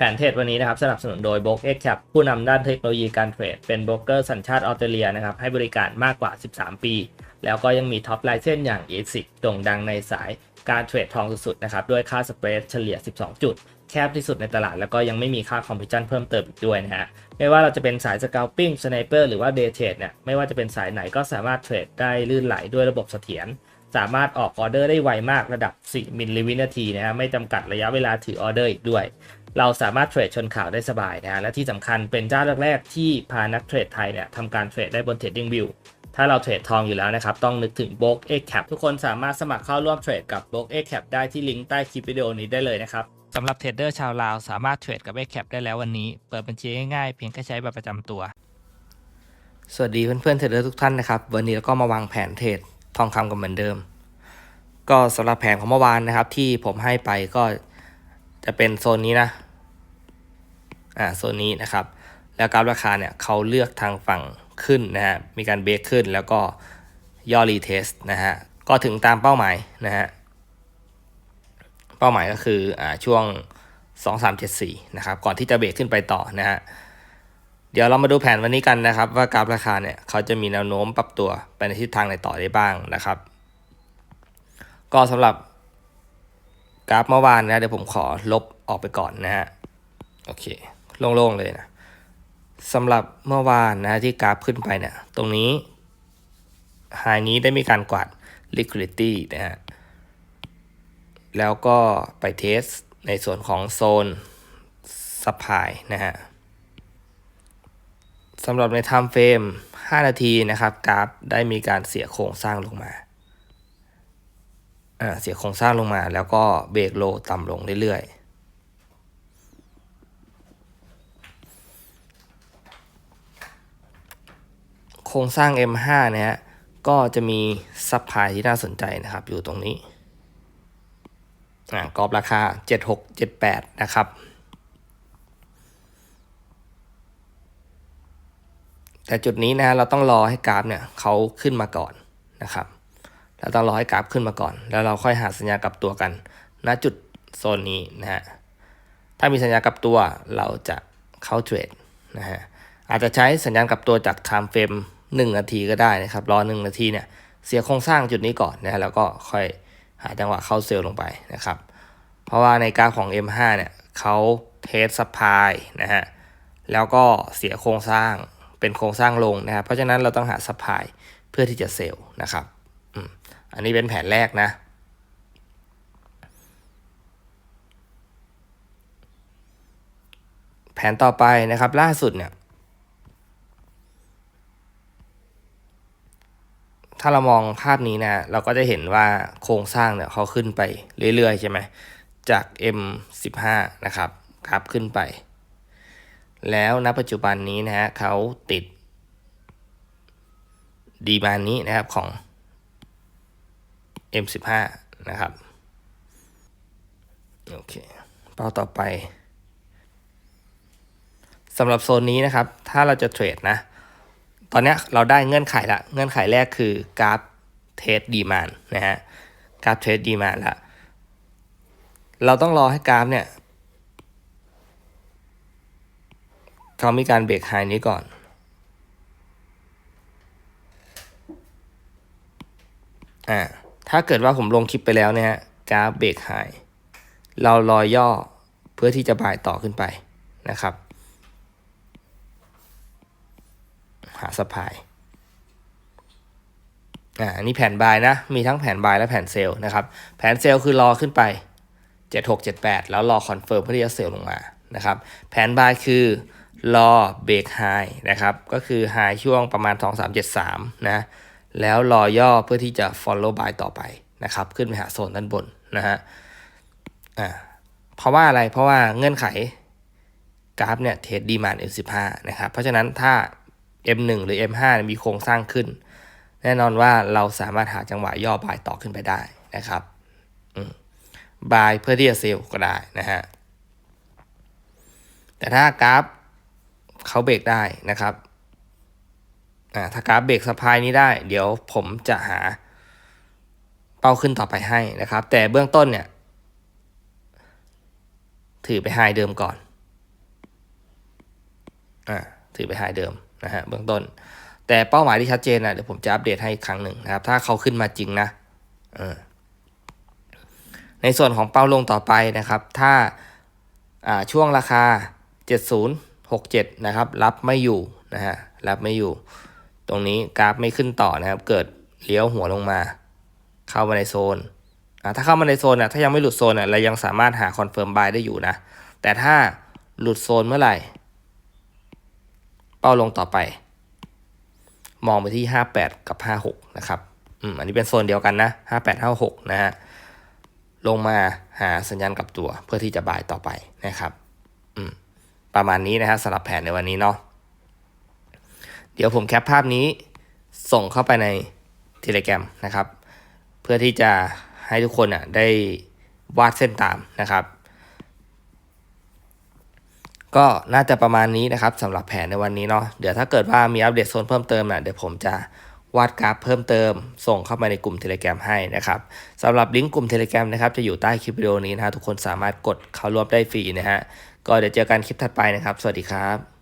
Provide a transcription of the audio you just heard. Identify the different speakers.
Speaker 1: แผนเทรดวันนี้นะครับสนับสนุนโดย b o k X Cap ผู้นำด้านเทคโนโลยีการเทรด เป็นโบรกเกอร์สัญชาติออสเตรเลียนะครับให้บริการมากกว่า 13 ปี แล้วก็ยังมีท็อปไลเซนอย่าง ASIC โด่งดังในสายการเทรดทองสุดๆนะครับด้วยค่าสเปรดเฉลี่ย 12 จุด แคบที่สุดในตลาด แล้วก็ยังไม่มีค่าคอมพิชชั่นเพิ่มเติมอีกด้วยนะฮะไม่ว่าเราจะเป็นสายสก a ลปิ้งสไนเปอร์หรือว่าเดย์เทรดเนี่ยไม่ว่าจะเป็นสายไหนก็สามารถเทรดได้ลื่นไหลด้วยระบบเสถียรสามารถออกออเดอร์ได้ไวมากระดับ 4 มิลลิวินาทีนะฮะไม่จำกัดระยะเวลาถือออเดอร์อีกด้วย เราสามารถเทรดชนข่าวได้สบายนะฮะและที่สำคัญเป็นเจ้าแรกๆที่พานักเทรดไทยเนี่ยทำการเทรดได้บน Trading View ถ้าเราเทรดทองอยู่แล้วนะครับ ต้องนึกถึง b o k X Cap ทุกคนสามารถสมัครเข้าร่วมเทรดกับ b o k X Cap ได้ที่ลิงก์ใต้คลิปวิดีโอนี้ได้เลยนะครับสำหรับเทรดเดอร์ชาวลาวสามารถเทรดกับ X Cap ได้แล้ววันนี้ เปิดบัญชีง่ายๆเพียงแค่ใช้บัตรประจำตัว สวัสดีเพื่อนๆเทรดเดอร์ทุกท่านนะครับวันนี้เราก็มาวางแผนเทรดทองคำกันเหมือนเดิม ก็สำหรับแผนของเมื่อวานนะครับที่ผมให้ไปก็จะเป็นโซนนี้นะ อ่าโซนนี้นะครับ แล้วกราฟราคาเนี่ยเขาเลือกทางฝั่งขึ้นนะฮะมีการเบรกขึ้นแล้วก็ย่อรีเทสนะฮะก็ถึงตามเป้าหมายนะฮะเป้าหมายก็คืออ่าช่วง 2374นะครับก่อนที่จะเบรกขึ้นไปต่อนะฮะเดี๋ยวเรามาดูแผนวันนี้กันนะครับ ว่ากราฟราคาเนี่ยเขาจะมีแนวโน้มปรับตัวไปในทิศทางไหนต่อได้บ้างนะครับ ก็สำหรับกราฟเมื่อวานนะเดี๋ยวผมขอลบออกไปก่อนนะฮะโอเค โล่งๆเลยนะสำหรับเมื่อวานนะที่กราฟขึ้นไปเนี่ยตรงนี้ไฮนี้ได้มีการกวาด liquidity นะฮะแล้วก็ไปเทสในส่วนของโซน supply นะฮะสำหรับใน time frame 5 นาทีนะครับกราฟได้มีการเสียโครงสร้างลงมาอ่าเสียโครงสร้างลงมา แล้วก็เบรกโลต่ำลงเรื่อยๆ โครงสร้าง M5 เนี่ยฮะก็จะมีซัพพลายที่น่าสนใจนะครับ อยู่ตรงนี้อ่กรอบราคา 7678 นะครับ แต่จุดนี้นะฮะเราต้องรอให้กราฟเนี่ยเขาขึ้นมาก่อนนะครับเราต้องรอให้กราฟขึ้นมาก่อน แล้วเราค่อยหาสัญญากับตัวกัน ณจุดโซนนี้นะฮะถ้ามีสัญญากับตัวเราจะเข้าเทรดนะฮะอาจจะใช้สัญญาณกับตัวจาก time frame 1 นาทีก็ได้นะครับ รอ 1 นาทีเนี่ยเสียโครงสร้างจุดนี้ก่อนนะฮะแล้วก็ค่อยหาจังหวะเข้าเซลล์ลงไปนะครับ เพราะว่าในกราฟของ M5 เนี่ยเขาเทสซัพพลายนะฮะแล้วก็เสียโครงสร้างเป็นโครงสร้างลงนะครับ เพราะฉะนั้นเราต้องหาซัพพลายเพื่อที่จะเซลล์นะครับอันนี้เป็นแผนแรกนะแผนต่อไปนะครับล่าสุดเนี่ย ถ้าเรามองภาพนี้นะเราก็จะเห็นว่าโครงสร้างเนี่ยเขาขึ้นไปเรื่อยๆใช่ไหมจาก M15 นะครับกราฟขึ้นไป แล้วณปัจจุบันนี้นะฮะเขาติดดีมานนี้นะครับของ M15 นะครับโอเคเป้าต่อไปสำหรับโซนนี้นะครับ ถ้าเราจะเทรดนะ ตอนนี้เราได้เงื่อนไขละ เงื่อนไขแรกคือกราฟเทรดดีมานนะฮะ กราฟเทรดดีมานละ เราต้องรอให้กราฟเนี่ยเขามีการเบรกไฮนี้ก่อน อ่า ถ้าเกิดว่าผมลงคลิปไปแล้วเนี่ยฮะ กราฟเบรกไฮ เรารอย่อเพื่อที่จะบ่ายต่อขึ้นไปนะครับ หาสปายอ่านนี้แผนบายนะ มีทั้งแผนบายและแผนเซลล์นะครับ แผนเซลล์คือรอขึ้นไป 76 78 แล้วรอคอนเฟิร์มเพื่อที่จะเซลลงมานะครับ แผนบายคือรอเบรกไฮนะครับ ก็คือไฮช่วงประมาณ 2373 นะ แล้วรอย่อเพื่อที่จะ follow by ต่อไปนะครับ ขึ้นไปหาโซนด้านบนนะฮะอ่าเพราะว่าอะไรเพราะว่าเงื่อนไขกราฟเนี่ยเทรดดีมาน M15 นะครับ เพราะฉะนั้นถ้า M1 หรือ M5 มีโครงสร้างขึ้น แน่นอนว่าเราสามารถหาจังหวะย่อบายต่อขึ้นไปได้นะครับบายเพื่อที่จะเซลล์ก็ได้นะฮะแต่ถ้ากราฟเขาเบรกได้นะครับอ่าถ้ากราฟเบรกสปายนี้ได้ เดี๋ยวผมจะหาเป้าขึ้นต่อไปให้นะครับ แต่เบื้องต้นเนี่ย ถือไปไฮเดิมก่อน อ่า ถือไปไฮเดิม นะฮะเบื้องต้น แต่เป้าหมายที่ชัดเจนนะเดี๋ยวผมจะอัปเดตให้อีกครั้งหนึ่งนะครับ ถ้าเขาขึ้นมาจริงนะเออในส่วนของเป้าลงต่อไปนะครับ ถ้าอ่าช่วงราคา 7067 นะครับ รับไม่อยู่นะฮะรับไม่อยู่ ตรงนี้กราฟไม่ขึ้นต่อนะครับ เกิดเลี้ยวหัวลงมา เข้ามาในโซนอ่าถ้าเข้ามาในโซนอะถ้ายังไม่หลุดโซนอะเรายังสามารถหาคอนเฟิร์มบายได้อยู่นะ แต่ถ้าหลุดโซนเมื่อไหร่ เป้าลงต่อไป มองไปที่ 58 กับ 56 นะครับอืมอันนี้เป็นโซนเดียวกันนะ 58 56 นะฮะลงมาหาสัญญาณกลับตัวเพื่อที่จะบายต่อไปนะครับอืมประมาณนี้นะฮะสำหรับแผนในวันนี้เนาะเดี๋ยวผมแคปภาพนี้ส่งเข้าไปใน Telegram นะครับ เพื่อที่จะให้ทุกคนอะได้วาดเส้นตามนะครับ ก็น่าจะประมาณนี้นะครับสำหรับแผนในวันนี้เนาะเดี๋ยวถ้าเกิดว่ามีอัปเดตโซนเพิ่มเติมนะเดี๋ยวผมจะวาดกราฟเพิ่มเติม ส่งเข้ามาในกลุ่ม Telegram ให้นะครับสำหรับลิงก์กลุ่ม Telegram นะครับจะอยู่ใต้คลิปวิดีโอนี้นะฮะทุกคนสามารถกดเข้าร่วมได้ฟรีนะฮะก็เดี๋ยวเจอกันคลิปถัดไปนะครับ สวัสดีครับ